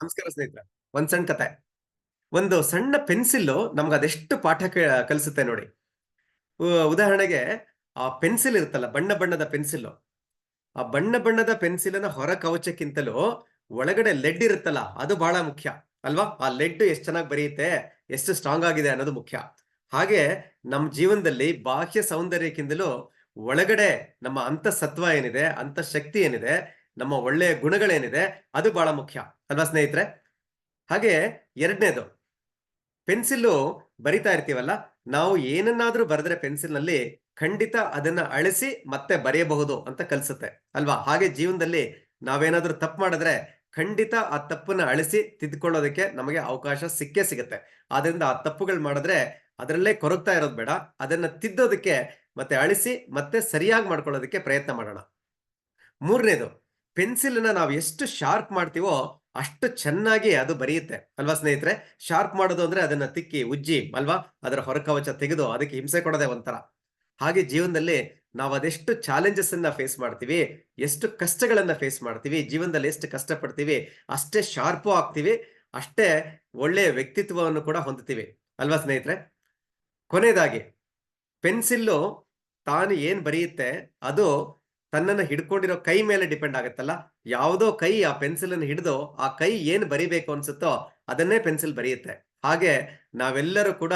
ನಮಸ್ಕಾರ ಸ್ನೇಹಿತರ ಒಂದ್ ಸಣ್ಣ ಕತೆ. ಒಂದು ಸಣ್ಣ ಪೆನ್ಸಿಲ್ ನಮ್ಗೆ ಅದೆಷ್ಟು ಪಾಠ ಕಲಿಸುತ್ತೆ ನೋಡಿ. ಉದಾಹರಣೆಗೆ ಆ ಪೆನ್ಸಿಲ್ ಇರುತ್ತಲ್ಲ, ಬಣ್ಣ ಬಣ್ಣದ ಪೆನ್ಸಿಲ್ ಆ ಬಣ್ಣ ಬಣ್ಣದ ಪೆನ್ಸಿಲಿನ ಹೊರ ಕವಚಕ್ಕಿಂತಲೂ ಒಳಗಡೆ ಲೆಡ್ ಇರುತ್ತಲ್ಲ, ಅದು ಬಹಳ ಮುಖ್ಯ, ಅಲ್ವಾ? ಆ ಲೆಡ್ ಎಷ್ಟು ಚೆನ್ನಾಗಿ ಬರೆಯುತ್ತೆ, ಎಷ್ಟು ಸ್ಟ್ರಾಂಗ್ ಆಗಿದೆ ಅನ್ನೋದು ಮುಖ್ಯ. ಹಾಗೆ ನಮ್ಮ ಜೀವನದಲ್ಲಿ ಬಾಹ್ಯ ಸೌಂದರ್ಯಕ್ಕಿಂತಲೂ ಒಳಗಡೆ ನಮ್ಮ ಅಂತ ಸತ್ವ ಏನಿದೆ ಅಂತ ಶಕ್ತಿ ಏನಿದೆ ನಮ್ಮ ಒಳ್ಳೆಯ ಗುಣಗಳೇನಿದೆ, ಅದು ಬಹಳ ಮುಖ್ಯ. ಅಲ್ವಾ ಸ್ನೇಹಿತರೆ? ಹಾಗೆ ಎರಡನೇದು, ಪೆನ್ಸಿಲ್ಲು ಬರಿತಾ ಇರ್ತೀವಲ್ಲ, ನಾವು ಏನನ್ನಾದ್ರೂ ಬರೆದ್ರೆ ಪೆನ್ಸಿಲ್ನಲ್ಲಿ ಖಂಡಿತ ಅದನ್ನ ಅಳಿಸಿ ಮತ್ತೆ ಬರೆಯಬಹುದು ಅಂತ ಕಲಿಸುತ್ತೆ. ಅಲ್ವಾ? ಹಾಗೆ ಜೀವನದಲ್ಲಿ ನಾವೇನಾದ್ರೂ ತಪ್ಪು ಮಾಡಿದ್ರೆ ಖಂಡಿತ ಆ ತಪ್ಪನ್ನ ಅಳಿಸಿ ತಿದ್ಕೊಳ್ಳೋದಕ್ಕೆ ನಮಗೆ ಅವಕಾಶ ಸಿಕ್ಕೇ ಸಿಗುತ್ತೆ. ಆದ್ರಿಂದ ಆ ತಪ್ಪುಗಳು ಮಾಡಿದ್ರೆ ಅದರಲ್ಲೇ ಕೊರಗ್ತಾ ಇರೋದು ಬೇಡ. ಅದನ್ನ ತಿದ್ದೋದಕ್ಕೆ ಮತ್ತೆ ಅಳಿಸಿ ಮತ್ತೆ ಸರಿಯಾಗಿ ಮಾಡ್ಕೊಳ್ಳೋದಕ್ಕೆ ಪ್ರಯತ್ನ ಮಾಡೋಣ. ಮೂರನೇದು ಪೆನ್ಸಿಲ್ನ ನಾವು ಎಷ್ಟು ಶಾರ್ಪ್ ಮಾಡ್ತೀವೋ ಅಷ್ಟು ಚೆನ್ನಾಗಿ ಅದು ಬರೆಯುತ್ತೆ. ಅಲ್ವಾ ಸ್ನೇಹಿತರೆ? ಶಾರ್ಪ್ ಮಾಡೋದು ಅಂದ್ರೆ ಅದನ್ನ ತಿಕ್ಕಿ, ಉಜ್ಜಿ, ಅಲ್ವಾ? ಅದರ ಹೊರಕವಚ ತೆಗೆದು ಅದಕ್ಕೆ ಹಿಂಸೆ ಕೊಡದೆ ಒಂಥರ. ಹಾಗೆ ಜೀವನದಲ್ಲಿ ನಾವು ಅದೆಷ್ಟು ಚಾಲೆಂಜಸ್ ಅನ್ನ ಫೇಸ್ ಮಾಡ್ತೀವಿ, ಎಷ್ಟು ಕಷ್ಟಗಳನ್ನ ಫೇಸ್ ಮಾಡ್ತೀವಿ, ಜೀವನದಲ್ಲಿ ಎಷ್ಟು ಕಷ್ಟಪಡ್ತೀವಿ, ಅಷ್ಟೇ ಶಾರ್ಪು ಆಗ್ತೀವಿ, ಅಷ್ಟೇ ಒಳ್ಳೆಯ ವ್ಯಕ್ತಿತ್ವವನ್ನು ಕೂಡ ಹೊಂದುತ್ತೀವಿ ಅಲ್ವಾ ಸ್ನೇಹಿತರೆ? ಕೊನೆಯದಾಗಿ, ಪೆನ್ಸಿಲ್ಲು ತಾನು ಏನ್ ಬರೆಯುತ್ತೆ, ಅದು ತನ್ನನ್ನು ಹಿಡ್ಕೊಂಡಿರೋ ಕೈ ಮೇಲೆ ಡಿಪೆಂಡ್ ಆಗುತ್ತಲ್ಲ? ಯಾವುದೋ ಕೈ ಆ ಪೆನ್ಸಿಲ್ ಅನ್ನು ಹಿಡಿದು, ಆ ಕೈ ಏನ್ ಬರಿಬೇಕು ಅನ್ಸುತ್ತೋ ಅದನ್ನೇ ಪೆನ್ಸಿಲ್ ಬರೆಯುತ್ತೆ. ಹಾಗೆ ನಾವೆಲ್ಲರೂ ಕೂಡ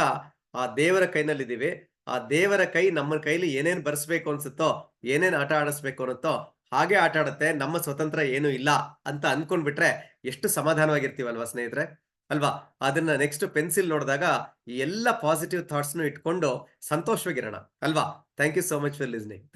ಆ ದೇವರ ಕೈನಲ್ಲಿದ್ದೀವಿ. ಆ ದೇವರ ಕೈ ನಮ್ಮ ಕೈಲಿ ಏನೇನ್ ಬರ್ಸ್ಬೇಕು ಅನ್ಸುತ್ತೋ, ಏನೇನ್ ಆಟ ಆಡಿಸ್ಬೇಕು ಅನ್ನುತ್ತೋ, ಹಾಗೆ ಆಟ ಆಡುತ್ತೆ. ನಮ್ಮ ಸ್ವತಂತ್ರ ಏನು ಇಲ್ಲ ಅಂತ ಅನ್ಕೊಂಡ್ಬಿಟ್ರೆ ಎಷ್ಟು ಸಮಾಧಾನವಾಗಿರ್ತೀವಲ್ವಾ ಸ್ನೇಹಿತರೆ? ಅಲ್ವಾ? ಅದನ್ನ ನೆಕ್ಸ್ಟ್ ಪೆನ್ಸಿಲ್ ನೋಡಿದಾಗ ಎಲ್ಲ ಪಾಸಿಟಿವ್ ಥಾಟ್ಸ್ನು ಇಟ್ಕೊಂಡು ಸಂತೋಷವಾಗಿರೋಣ. ಅಲ್ವಾ? Thank you so much for listening